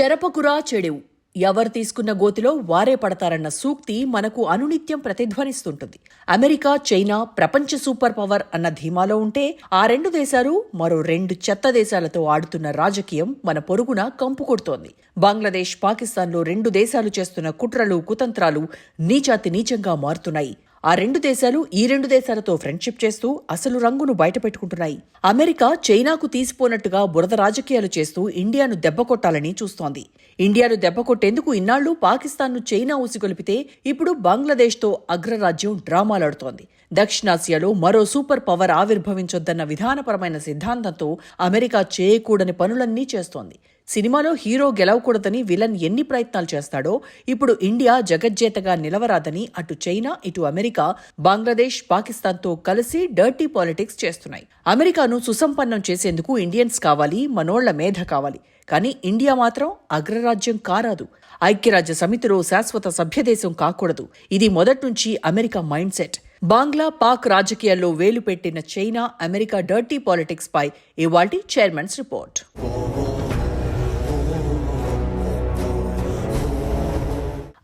చెరపకురా చెడెవు. ఎవరు తీసుకున్న గోతిలో వారే పడతారన్న సూక్తి మనకు అనునిత్యం ప్రతిధ్వనిస్తుంటుంది. అమెరికా చైనా ప్రపంచ సూపర్ పవర్ అన్న ధీమాలో ఉంటే ఆ రెండు దేశాలు మరో రెండు చెత్త దేశాలతో ఆడుతున్న రాజకీయం మన పొరుగున కంపు కొడుతోంది. బంగ్లాదేశ్ పాకిస్తాన్లో రెండు దేశాలు చేస్తున్న కుట్రలు కుతంత్రాలు నీచాతి నీచంగా మారుతున్నాయి. ఆ రెండు దేశాలు ఈ రెండు దేశాలతో ఫ్రెండ్షిప్ చేస్తూ అసలు రంగును బయటపెట్టుకుంటున్నాయి అమెరికా చైనాకు తీసిపోనట్టుగా బురద రాజకీయాలు చేస్తూ ఇండియాను దెబ్బకొట్టాలని చూస్తోంది. ఇండియాను దెబ్బకొట్టేందుకు ఇన్నాళ్ళు పాకిస్తాన్ను చైనా ఊసిగొలిపితే ఇప్పుడు బంగ్లాదేశ్తో అగ్రరాజ్యం డ్రామాలాడుతోంది. దక్షిణాసియాలో మరో సూపర్ పవర్ ఆవిర్భవించొద్దన్న విధానపరమైన సిద్ధాంతంతో అమెరికా చేయకూడని పనులన్నీ చేస్తోంది. సినిమాలో హీరో గెలవకూడదని విలన్ ఎన్ని ప్రయత్నాలు చేస్తాడో ఇప్పుడు ఇండియా జగజ్జేతగా నిలవరాదని అటు చైనా ఇటు అమెరికా బంగ్లాదేశ్ పాకిస్తాన్తో కలిసి డర్టీ పాలిటిక్స్ చేస్తున్నాయి. అమెరికాను సుసంపన్నం చేసేందుకు ఇండియన్స్ కావాలి మనోళ్ళ మేధ కావాలి. కానీ ఇండియా మాత్రం అగ్రరాజ్యం కారాదు. ఐక్యరాజ్య సమితిలో శాశ్వత సభ్యదేశం కాకూడదు. ఇది మొదట్నుంచి America mind set. Bangla Pak రాజకీయాల్లో వేలు పెట్టిన చైనా అమెరికా డర్టీ పాలిటిక్స్ పై ఇవాల్టి చైర్మన్స్ రిపోర్ట్.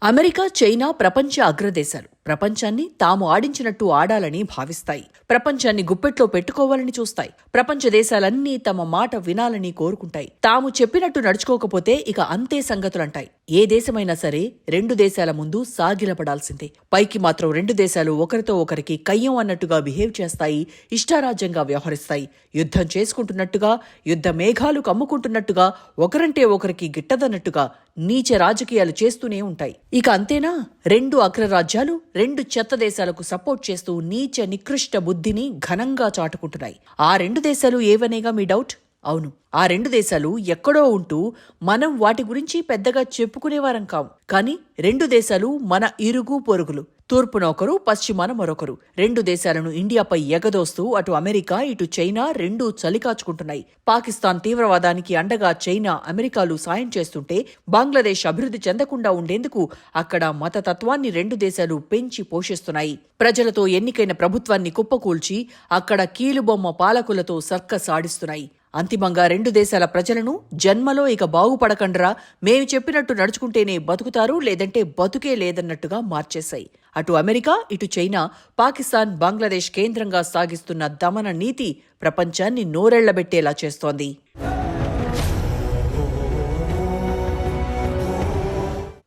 అమెరికా చైనా ప్రపంచ అగ్రదేశాలు. ప్రపంచాన్ని తాము ఆడించినట్టు ఆడాలని భావిస్తాయి. ప్రపంచాన్ని గుప్పెట్లో పెట్టుకోవాలని చూస్తాయి. ప్రపంచ దేశాలన్నీ తమ మాట వినాలని కోరుకుంటాయి. తాము చెప్పినట్టు నడుచుకోకపోతే ఇక అంతే సంగతులంటాయి. ఏ దేశమైనా సరే రెండు దేశాల ముందు సాగిలపడాల్సిందే. పైకి మాత్రం రెండు దేశాలు ఒకరితో ఒకరికి కయ్యం అన్నట్టుగా బిహేవ్ చేస్తాయి ఇష్టారాజ్యంగా వ్యవహరిస్తాయి. యుద్ధం చేసుకుంటున్నట్టుగా యుద్ధ మేఘాలు కమ్ముకుంటున్నట్టుగా ఒకరంటే ఒకరికి గిట్టదన్నట్టుగా నీచ రాజకీయాలు చేస్తూనే ఉంటాయి. ఇక అంతేనా? రెండు అగ్రరాజ్యాలు రెండు చెత్త దేశాలకు సపోర్ట్ చేస్తూ నీచ నికృష్ట బుద్ధిని ఘనంగా చాటుకుంటున్నాయి. ఆ రెండు దేశాలు ఏవనేగా మీ డౌట్? అవును. ఆ రెండు దేశాలు ఎక్కడో ఉంటూ మనం వాటి గురించి పెద్దగా చెప్పుకునేవారం కావు. కానీ రెండు దేశాలు మన ఇరుగు పొరుగులు. తూర్పున ఒకరు పశ్చిమాన మరొకరు. రెండు దేశాలను ఇండియాపై ఎగదోస్తూ అటు అమెరికా ఇటు చైనా రెండూ చలికాచుకుంటున్నాయి. పాకిస్తాన్ తీవ్రవాదానికి అండగా చైనా అమెరికాలు సాయం చేస్తుంటే బంగ్లాదేశ్ అభివృద్ధి చెందకుండా ఉండేందుకు అక్కడ మతతత్వాన్ని రెండు దేశాలు పెంచి పోషిస్తున్నాయి. ప్రజలతో ఎన్నికైన ప్రభుత్వాన్ని కుప్పకూల్చి అక్కడ కీలుబొమ్మ పాలకులతో సర్కస్ ఆడిస్తున్నాయి. అంతిమంగా రెండు దేశాల ప్రజలను జన్మలో ఇక బాగుపడకండ్రా మేము చెప్పినట్టు నడుచుకుంటేనే బతుకుతారు లేదంటే బతుకే లేదన్నట్టుగా మార్చేశాయి. అటు అమెరికా ఇటు చైనా పాకిస్తాన్ బంగ్లాదేశ్ కేంద్రంగా సాగిస్తున్న దమన నీతి ప్రపంచాన్ని నోరెళ్ళబెట్టేలా చేస్తోంది.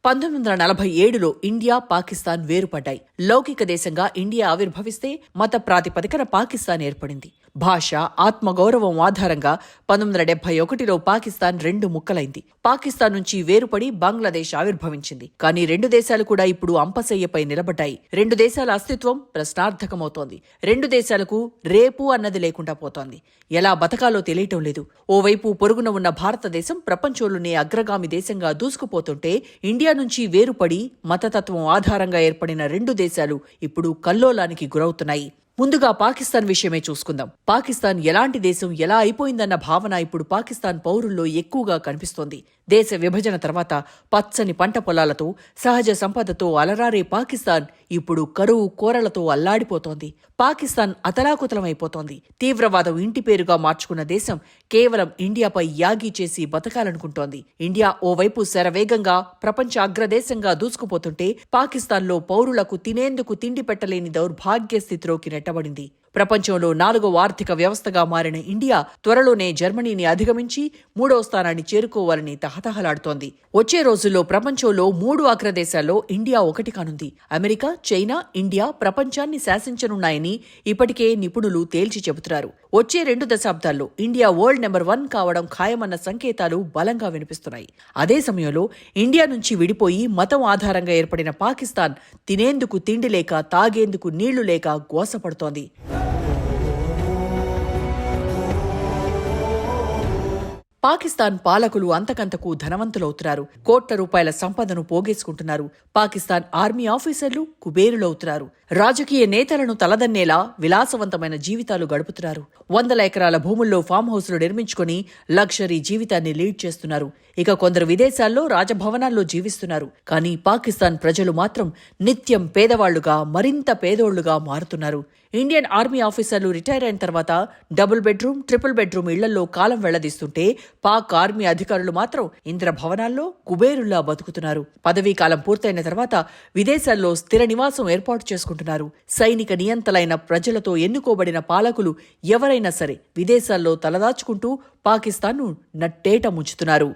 పంతొమ్మిది వందల నలభై ఏడులో ఇండియా పాకిస్తాన్ వేరుపడ్డాయి. లౌకిక దేశంగా ఇండియా ఆవిర్భవిస్తే మత ప్రాతిపదికన పాకిస్తాన్ ఏర్పడింది. భాష ఆత్మగౌరవం ఆధారంగా పంతొమ్మిది వందల డెబ్బై ఒకటిలో పాకిస్తాన్ రెండు ముక్కలైంది. పాకిస్తాన్ నుంచి వేరుపడి బంగ్లాదేశ్ ఆవిర్భవించింది. కానీ రెండు దేశాలు కూడా ఇప్పుడు అంపశయ్యపై నిలబడ్డాయి. రెండు దేశాల అస్తిత్వం ప్రశ్నార్థకమవుతోంది. రెండు దేశాలకు రేపు అన్నది లేకుండా పోతోంది. ఎలా బతకాలో తెలియటం లేదు. ఓవైపు పొరుగున ఉన్న భారతదేశం ప్రపంచంలోనే అగ్రగామి దేశంగా దూసుకుపోతుంటే ఇండియా నుంచి వేరుపడి మతతత్వం ఆధారంగా ఏర్పడిన రెండు దేశాలు ఇప్పుడు కల్లోలానికి గురవుతున్నాయి. ముందుగా పాకిస్తాన్ విషయమే చూసుకుందాం. పాకిస్తాన్ ఎలాంటి దేశం ఎలా అయిపోయిందన్న భావన ఇప్పుడు పాకిస్తాన్ పౌరుల్లో ఎక్కువగా కనిపిస్తోంది. దేశ విభజన తర్వాత పచ్చని పంట పొలాలతో సహజ సంపదతో అలరారే పాకిస్తాన్ ఇప్పుడు కరువు కోరలతో అల్లాడిపోతోంది. పాకిస్తాన్ అతలాకుతలమైపోతోంది. తీవ్రవాదం ఇంటి పేరుగా మార్చుకున్న దేశం కేవలం ఇండియాపై యాగి చేసి బతకాలనుకుంటోంది. ఇండియా ఓవైపు శరవేగంగా ప్రపంచ అగ్రదేశంగా దూసుకుపోతుంటే పాకిస్తాన్లో పౌరులకు తినేందుకు తిండి పెట్టలేని దౌర్భాగ్య స్థితిలోకి నెట్టబడింది. ప్రపంచంలో నాలుగో ఆర్థిక వ్యవస్థగా మారిన ఇండియా త్వరలోనే జర్మనీని అధిగమించి మూడో స్థానాన్ని చేరుకోవాలని తహతహలాడుతోంది. వచ్చే రోజుల్లో ప్రపంచంలో మూడు అగ్రదేశాల్లో ఇండియా ఒకటి కానుంది. అమెరికా చైనా ఇండియా ప్రపంచాన్ని శాసించనున్నాయని ఇప్పటికే నిపుణులు తేల్చి చెబుతున్నారు. వచ్చే రెండు దశాబ్దాల్లో ఇండియా వరల్డ్ నెంబర్ వన్ కావడం ఖాయమన్న సంకేతాలు బలంగా వినిపిస్తున్నాయి. అదే సమయంలో ఇండియా నుంచి విడిపోయి మతం ఆధారంగా ఏర్పడిన పాకిస్తాన్ తినేందుకు తిండి లేక తాగేందుకు నీళ్ళు లేక గోసపడుతోంది. పాకిస్తాన్ పాలకులు అంతకంతకు ధనవంతులవుతున్నారు. కోట్ల రూపాయల సంపదను పోగేసుకుంటున్నారు. పాకిస్తాన్ ఆర్మీ ఆఫీసర్లు కుబేరులవుతున్నారు. రాజకీయ నేతలను తలదన్నేలా విలాసవంతమైన జీవితాలు గడుపుతున్నారు. వందల ఎకరాల భూముల్లో ఫామ్ హౌస్లు నిర్మించుకుని లగ్జరీ జీవితాన్ని లీడ్ చేస్తున్నారు. ఇక కొందరు విదేశాల్లో రాజభవనాల్లో జీవిస్తున్నారు. కానీ పాకిస్తాన్ ప్రజలు మాత్రం నిత్యం పేదవాళ్ళుగా మరింత పేదోళ్ళుగా మారుతున్నారు. ఇండియన్ ఆర్మీ ఆఫీసర్లు రిటైర్ అయిన తర్వాత డబుల్ బెడ్రూమ్ ట్రిపుల్ బెడ్రూమ్ ఇళ్ళలో కాలం వెళ్ళదీస్తుంటే పాక్ ఆర్మీ అధికారులు మాత్రం ఇంద్ర భవనాల్లో కుబేరుల్లా బతుకుతున్నారు. పదవీ కాలం పూర్తయిన తర్వాత విదేశాల్లో స్థిర నివాసం ఏర్పాటు చేసుకుంటున్నారు. సైనిక నియంతలైన ప్రజలతో ఎన్నుకోబడిన పాలకులు ఎవరైనా సరే విదేశాల్లో తలదాచుకుంటూ పాకిస్తాన్ను నట్టేట ముంచుతున్నారు.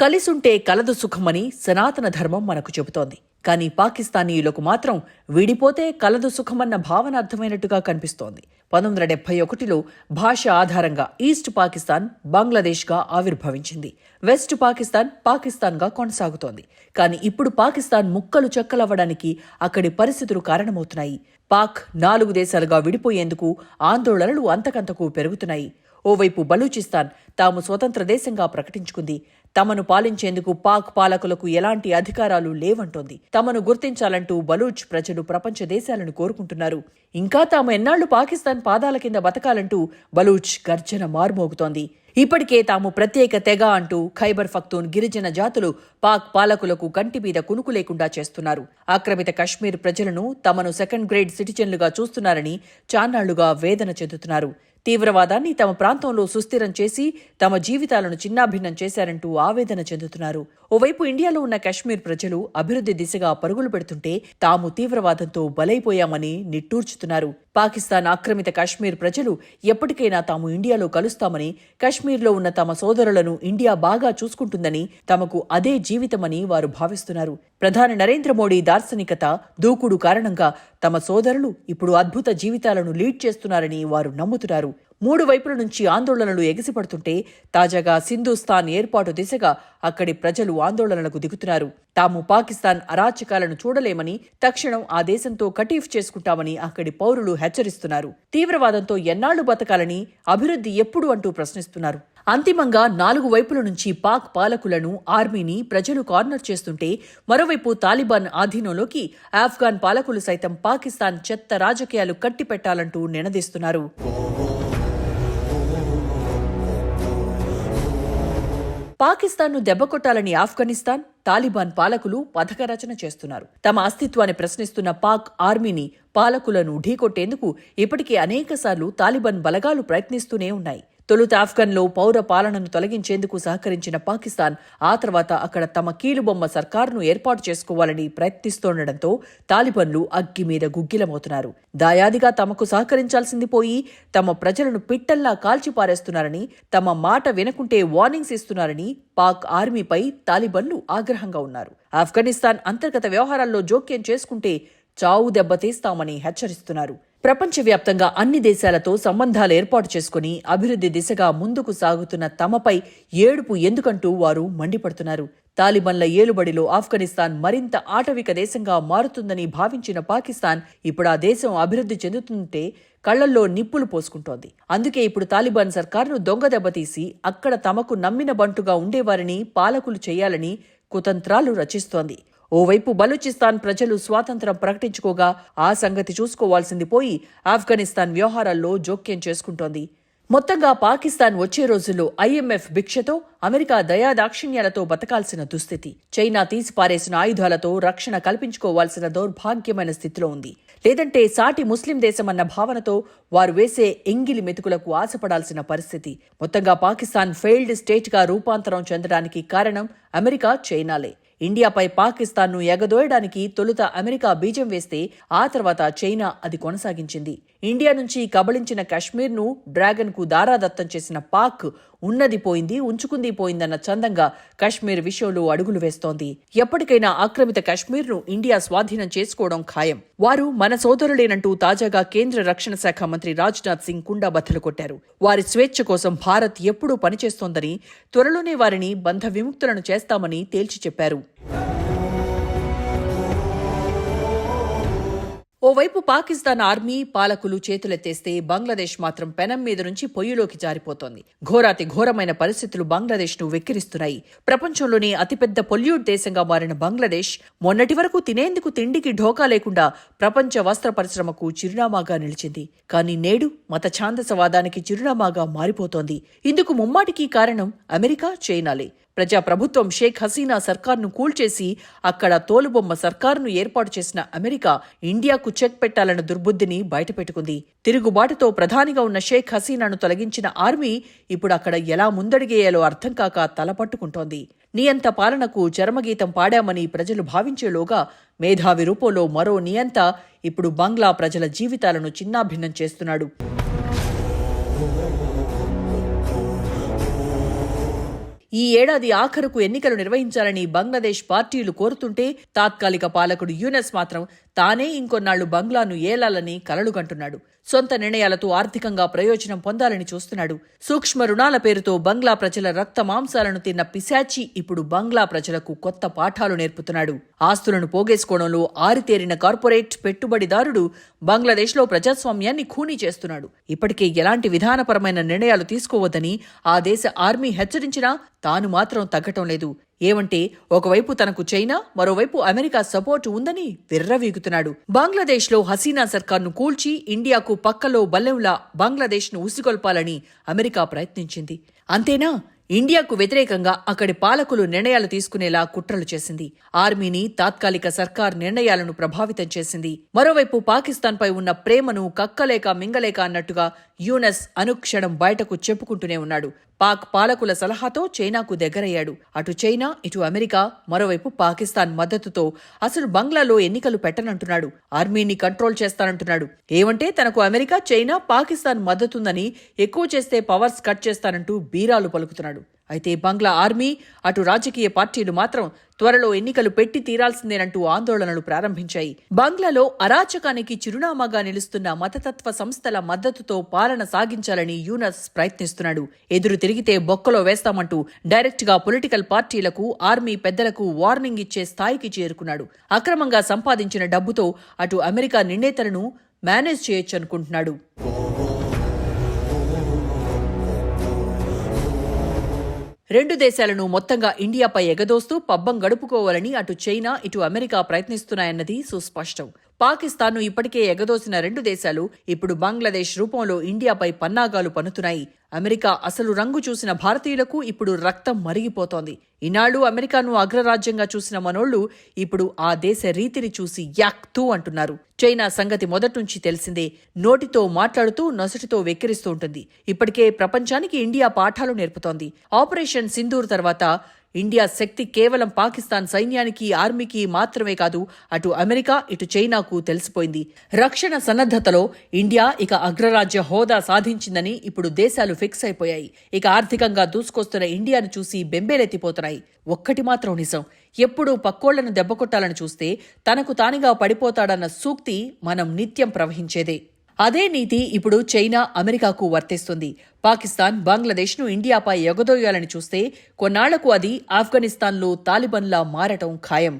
కలిసుంటే కలదు సుఖమని సనాతన ధర్మం మనకు చెబుతోంది. కానీ పాకిస్తానీయులకు మాత్రం విడిపోతే కలదు సుఖమన్న భావన అర్థమైనట్టుగా కనిపిస్తోంది. పంతొమ్మిది వందల డెబ్బై ఒకటిలో భాష ఆధారంగా ఈస్ట్ పాకిస్తాన్ బంగ్లాదేశ్గా ఆవిర్భవించింది. వెస్ట్ పాకిస్తాన్ పాకిస్తాన్గా కొనసాగుతోంది. కానీ ఇప్పుడు పాకిస్తాన్ ముక్కలు చెక్కలవ్వడానికి అక్కడి పరిస్థితులు కారణమవుతున్నాయి. పాక్ నాలుగు దేశాలుగా విడిపోయేందుకు ఆందోళనలు అంతకంతకు పెరుగుతున్నాయి. ఓవైపు బలూచిస్తాన్ తాము స్వతంత్ర దేశంగా ప్రకటించుకుంది. తమను పాలించేందుకు పాక్ పాలకులకు ఎలాంటి అధికారాలు లేవంటోంది. తమను గుర్తించాలంటూ బలూచ్ ప్రజలు ప్రపంచ దేశాలను కోరుకుంటున్నారు. ఇంకా తాము ఎన్నాళ్ళు పాకిస్తాన్ పాదాల కింద బతకాలంటూ బలూచ్ గర్జన మార్మోగుతోంది. ఇప్పటికే తాము ప్రత్యేక తెగ అంటూ ఖైబర్ ఫక్తూన్ గిరిజన జాతులు పాక్ పాలకులకు కంటి మీద కునుకు లేకుండా చేస్తున్నారు. ఆక్రమిత కశ్మీర్ ప్రజలను తమను సెకండ్ గ్రేడ్ సిటిజన్లుగా చూస్తున్నారని చాన్నాళ్ళుగా వేదన చెందుతున్నారు. తీవ్రవాదాన్ని తమ ప్రాంతంలో సుస్థిరం చేసి తమ జీవితాలను చిన్నాభిన్నం చేశారంటూ ఆవేదన చెందుతున్నారు. ఓవైపు ఇండియాలో ఉన్న కశ్మీర్ ప్రజలు అభివృద్ధి దిశగా పరుగులు పెడుతుంటే తాము తీవ్రవాదంతో బలైపోయామని నిట్టూర్చుతున్నారు. పాకిస్తాన్ ఆక్రమిత కశ్మీర్ ప్రజలు ఎప్పటికైనా తాము ఇండియాలో కలుస్తామని కశ్మీర్లో ఉన్న తమ సోదరులను ఇండియా బాగా చూసుకుంటుందని తమకు అదే జీవితమని వారు భావిస్తున్నారు. ప్రధాని నరేంద్ర మోడీ దార్శనికత దూకుడు కారణంగా తమ సోదరులు ఇప్పుడు అద్భుత జీవితాలను లీడ్ చేస్తున్నారని వారు నమ్ముతున్నారు. మూడు వైపుల నుంచి ఆందోళనలు ఎగిసిపడుతుంటే తాజాగా సింధుస్థాన్ ఏర్పాటు దిశగా అక్కడి ప్రజలు ఆందోళనలకు దిగుతున్నారు. తాము పాకిస్తాన్ అరాచకాలను చూడలేమని తక్షణం ఆ దేశంతో కటీఫ్ చేసుకుంటామని అక్కడి పౌరులు హెచ్చరిస్తున్నారు. తీవ్రవాదంతో ఎన్నాళ్ళు బతకాలని అభివృద్ధి ఎప్పుడు అంటూ ప్రశ్నిస్తున్నారు. అంతిమంగా నాలుగు వైపుల నుంచి పాక్ పాలకులను ఆర్మీని ప్రజలు కార్నర్ చేస్తుంటే మరోవైపు తాలిబాన్ ఆధీనంలోకి ఆఫ్ఘాన్ పాలకులు సైతం పాకిస్తాన్ చెత్త రాజకీయాలు కట్టిపెట్టాలంటూ నినదిస్తున్నారు. పాకిస్తాన్ను దెబ్బకొట్టాలని ఆఫ్ఘనిస్తాన్ తాలిబాన్ పాలకులు పథక రచన చేస్తున్నారు. తమ అస్తిత్వాన్ని ప్రశ్నిస్తున్న పాక్ ఆర్మీని పాలకులను ఢీకొట్టేందుకు ఇప్పటికే అనేకసార్లు తాలిబాన్ బలగాలు ప్రయత్నిస్తూనే ఉన్నాయి. తొలుత ఆఫ్ఘన్లో పౌర పాలనను తొలగించేందుకు సహకరించిన పాకిస్తాన్ ఆ తర్వాత అక్కడ తమ కీలుబొమ్మ సర్కారును ఏర్పాటు చేసుకోవాలని ప్రయత్నిస్తుండటంతో తాలిబన్లు అగ్గి మీద గుగ్గిలమవుతున్నారు. దాయాదిగా తమకు సహకరించాల్సింది పోయి తమ ప్రజలను పిట్టల్లా కాల్చిపారేస్తున్నారని తమ మాట వినకుంటే వార్నింగ్స్ ఇస్తున్నారని పాక్ ఆర్మీపై తాలిబన్లు ఆగ్రహంగా ఉన్నారు. ఆఫ్ఘనిస్తాన్ అంతర్గత వ్యవహారాల్లో జోక్యం చేసుకుంటే చావు దెబ్బతీస్తామని హెచ్చరిస్తున్నారు. ప్రపంచవ్యాప్తంగా అన్ని దేశాలతో సంబంధాలు ఏర్పాటు చేసుకుని అభివృద్ధి దిశగా ముందుకు సాగుతున్న తమపై ఏడుపు ఎందుకంటూ వారు మండిపడుతున్నారు. తాలిబన్ల ఏలుబడిలో ఆఫ్ఘనిస్తాన్ మరింత ఆటవిక దేశంగా మారుతుందని భావించిన పాకిస్తాన్ ఇప్పుడు ఆ దేశం అభివృద్ధి చెందుతుంటే కళ్ళల్లో నిప్పులు పోసుకుంటోంది. అందుకే ఇప్పుడు తాలిబాన్ సర్కారును దొంగ దెబ్బతీసి అక్కడ తమకు నమ్మిన బంటుగా ఉండేవారిని పాలకులు చేయాలని కుతంత్రాలు రచిస్తోంది. ఓవైపు బలూచిస్తాన్ ప్రజలు స్వాతంత్రం ప్రకటించుకోగా ఆ సంగతి చూసుకోవాల్సింది పోయి ఆఫ్ఘనిస్తాన్ వ్యవహారాల్లో జోక్యం చేసుకుంటోంది. మొత్తంగా పాకిస్తాన్ వచ్చే రోజుల్లో ఐఎంఎఫ్ భిక్షతో అమెరికా దయాదాక్షిణ్యాలతో బతకాల్సిన దుస్థితి. చైనా తీసిపారేసిన ఆయుధాలతో రక్షణ కల్పించుకోవాల్సిన దౌర్భాగ్యమైన స్థితిలో ఉంది. లేదంటే సాటి ముస్లిం దేశమన్న భావనతో వారు వేసే ఎంగిలి మెతుకులకు ఆశపడాల్సిన పరిస్థితి. మొత్తంగా పాకిస్తాన్ ఫెయిల్డ్ స్టేట్గా రూపాంతరం చెందడానికి కారణం అమెరికా చైనాలే. ఇండియాపై పాకిస్తాన్ను ఎగదోయడానికి తొలుత అమెరికా బీజం వేస్తే ఆ తర్వాత చైనా అది కొనసాగించింది. ఇండియా నుంచి కబళించిన కశ్మీర్ను డ్రాగన్కు దారాదత్తం చేసిన పాక్ ఉన్నది పోయింది ఉంచుకుంది పోయిందన్న చందంగా కశ్మీర్ విషయంలో అడుగులు వేస్తోంది. ఎప్పటికైనా ఆక్రమిత కశ్మీర్ను ఇండియా స్వాధీనం చేసుకోవడం ఖాయం. వారు మన సోదరులేనంటూ తాజాగా కేంద్ర రక్షణ శాఖ మంత్రి రాజ్నాథ్ సింగ్ కుండా బద్దలు కొట్టారు. వారి స్వేచ్ఛ కోసం భారత్ ఎప్పుడూ పనిచేస్తోందని త్వరలోనే వారిని బంధ విముక్తులను చేస్తామని తేల్చి చెప్పారు. ఓవైపు పాకిస్తాన్ ఆర్మీ పాలకులు చేతులెత్తేస్తే బంగ్లాదేశ్ మాత్రం పెనం మీద నుంచి పొయ్యిలోకి జారిపోతోంది. ఘోరాతి ఘోరమైన పరిస్థితులు బంగ్లాదేశ్ను వెక్కిరిస్తున్నాయి. ప్రపంచంలోనే అతిపెద్ద పొల్యూట్ దేశంగా మారిన బంగ్లాదేశ్ మొన్నటి వరకు తినేందుకు తిండికి ఢోకా లేకుండా ప్రపంచ వస్త్ర పరిశ్రమకు చిరునామాగా నిలిచింది. కానీ నేడు మత ఛాందసవాదానికి చిరునామాగా మారిపోతోంది. ఇందుకు ముమ్మాటికి కారణం అమెరికా చైనాలే. ప్రజాప్రభుత్వం షేక్ హసీనా సర్కార్ను కూల్చేసి అక్కడ తోలుబొమ్మ సర్కార్ను ఏర్పాటు చేసిన అమెరికా ఇండియాకు చెక్ పెట్టాలన్న దుర్బుద్ధిని బయటపెట్టుకుంది. తిరుగుబాటుతో ప్రధానిగా ఉన్న షేక్ హసీనాను తొలగించిన ఆర్మీ ఇప్పుడు అక్కడ ఎలా ముందడిగేయాలో అర్థం కాక తలపట్టుకుంటోంది నియంత పాలనకు చరమగీతం పాడామని ప్రజలు భావించేలోగా మేధావి రూపంలో మరో నియంత ఇప్పుడు బంగ్లా ప్రజల జీవితాలను చిన్నాభిన్నం చేస్తున్నాడు. ఈ ఏడాది ఆఖరుకు ఎన్నికలు నిర్వహించాలని బంగ్లాదేశ్ పార్టీలు కోరుతుంటే తాత్కాలిక పాలకుడు యూనెస్ మాత్రం తానే ఇంకొన్నాళ్ళు బంగ్లాను ఏలాలని కలలుగంటున్నాడు సొంత నిర్ణయాలతో ఆర్థికంగా ప్రయోజనం పొందాలని చూస్తున్నాడు. సూక్ష్మ రుణాల పేరుతో బంగ్లా ప్రజల రక్త మాంసాలను తిన్న పిశాచి ఇప్పుడు బంగ్లా ప్రజలకు కొత్త పాఠాలు నేర్పుతున్నాడు. ఆస్తులను పోగేసుకోవడంలో ఆరితేరిన కార్పొరేట్ పెట్టుబడిదారుడు బంగ్లాదేశ్లో ప్రజాస్వామ్యాన్ని ఖూనీ చేస్తున్నాడు. ఇప్పటికే ఎలాంటి విధానపరమైన నిర్ణయాలు తీసుకోవద్దని ఆ దేశ ఆర్మీ హెచ్చరించినా తాను మాత్రం తగ్గటం లేదు. ఏమంటే ఒకవైపు తనకు చైనా మరోవైపు అమెరికా సపోర్టు ఉందని విర్రవీగుతున్నాడు. బంగ్లాదేశ్లో హసీనా సర్కార్ను కూల్చి ఇండియాకు పక్కలో బల్లెంలా బంగ్లాదేశ్ను ఉసిగొల్పాలని అమెరికా ప్రయత్నించింది. అంతేనా? ఇండియాకు వ్యతిరేకంగా అక్కడి పాలకులు నిర్ణయాలు తీసుకునేలా కుట్రలు చేసింది. ఆర్మీని తాత్కాలిక సర్కార్ నిర్ణయాలను ప్రభావితం చేసింది. మరోవైపు పాకిస్తాన్పై ఉన్న ప్రేమను కక్కలేక మింగలేక అన్నట్టుగా యూనస్ అనుక్షణం బయటకు చెప్పుకుంటూనే ఉన్నాడు. పాక్ పాలకుల సలహాతో చైనాకు దగ్గరయ్యాడు. అటు చైనా ఇటు అమెరికా మరోవైపు పాకిస్తాన్ మద్దతుతో అసలు బంగ్లాలో ఎన్నికలు పెట్టనంటున్నాడు. ఆర్మీని కంట్రోల్ చేస్తానంటున్నాడు. ఏమంటే తనకు అమెరికా చైనా పాకిస్తాన్ మద్దతుందని ఎక్కువ చేస్తే పవర్స్ కట్ చేస్తానంటూ బీరాలు పలుకుతున్నాడు. అయితే బంగ్లా ఆర్మీ అటు రాజకీయ పార్టీలు మాత్రం త్వరలో ఎన్నికలు పెట్టి తీరాల్సిందేనంటూ ఆందోళనలు ప్రారంభించాయి. బంగ్లాలో అరాచకానికి చిరునామాగా నిలుస్తున్న మతతత్వ సంస్థల మద్దతుతో పాలన సాగించాలని యూనస్ ప్రయత్నిస్తున్నాడు. ఎదురు తిరిగితే బొక్కలో వేస్తామంటూ డైరెక్ట్గా పొలిటికల్ పార్టీలకు ఆర్మీ పెద్దలకు వార్నింగ్ ఇచ్చే స్థాయికి చేరుకున్నాడు. అక్రమంగా సంపాదించిన డబ్బుతో అటు అమెరికా నిర్ణేతలను మేనేజ్ చేయొచ్చనుకుంటున్నాడు. రెండు దేశాలను మొత్తంగా ఇండియాపై ఎగదోస్తూ పబ్బం గడుపుకోవాలని అటు చైనా ఇటు అమెరికా ప్రయత్నిస్తున్నాయన్నది సుస్పష్టం. పాకిస్తాన్ను ఇప్పటికే ఎగదోసిన రెండు దేశాలు ఇప్పుడు బంగ్లాదేశ్ రూపంలో ఇండియాపై పన్నాగాలు పన్నుతున్నాయి. అమెరికా అసలు రంగు చూసిన భారతీయులకు ఇప్పుడు రక్తం మరిగిపోతోంది. ఈనాడు అమెరికాను అగ్రరాజ్యంగా చూసిన మనోళ్ళు ఇప్పుడు ఆ దేశ రీతిని చూసి యాక్తూ అంటున్నారు. చైనా సంగతి మొదట్నుంచి తెలిసిందే. నోటితో మాట్లాడుతూ నొసటితో వెక్కిరిస్తూ ఉంటుంది. ఇప్పటికే ప్రపంచానికి ఇండియా పాఠాలు నేర్పుతోంది. ఆపరేషన్ సింధూర్ తర్వాత ఇండియా శక్తి కేవలం పాకిస్తాన్ సైన్యానికి ఆర్మీకి మాత్రమే కాదు అటు అమెరికా ఇటు చైనాకు తెలిసిపోయింది. రక్షణ సన్నద్ధతలో ఇండియా ఇక అగ్రరాజ్య హోదా సాధించిందని ఇప్పుడు దేశాలు ఫిక్స్ అయిపోయాయి. ఇక ఆర్థికంగా దూసుకొస్తున్న ఇండియాను చూసి బెంబేలెత్తిపోతున్నాయి. ఒక్కటి మాత్రం నిజం ఎప్పుడూ పక్కోళ్ళను దెబ్బకొట్టాలని చూస్తే తనకు తానుగా పడిపోతాడన్న సూక్తి మనం నిత్యం ప్రవహించేదే. అదే నీతి ఇప్పుడు చైనా అమెరికాకు వర్తిస్తుంది. పాకిస్తాన్ బంగ్లాదేశ్ను ఇండియాపై ఎగదోయాలని చూస్తే కొన్నాళ్ళకు అది ఆఫ్ఘనిస్తాన్లో తాలిబన్లా మారటం ఖాయం.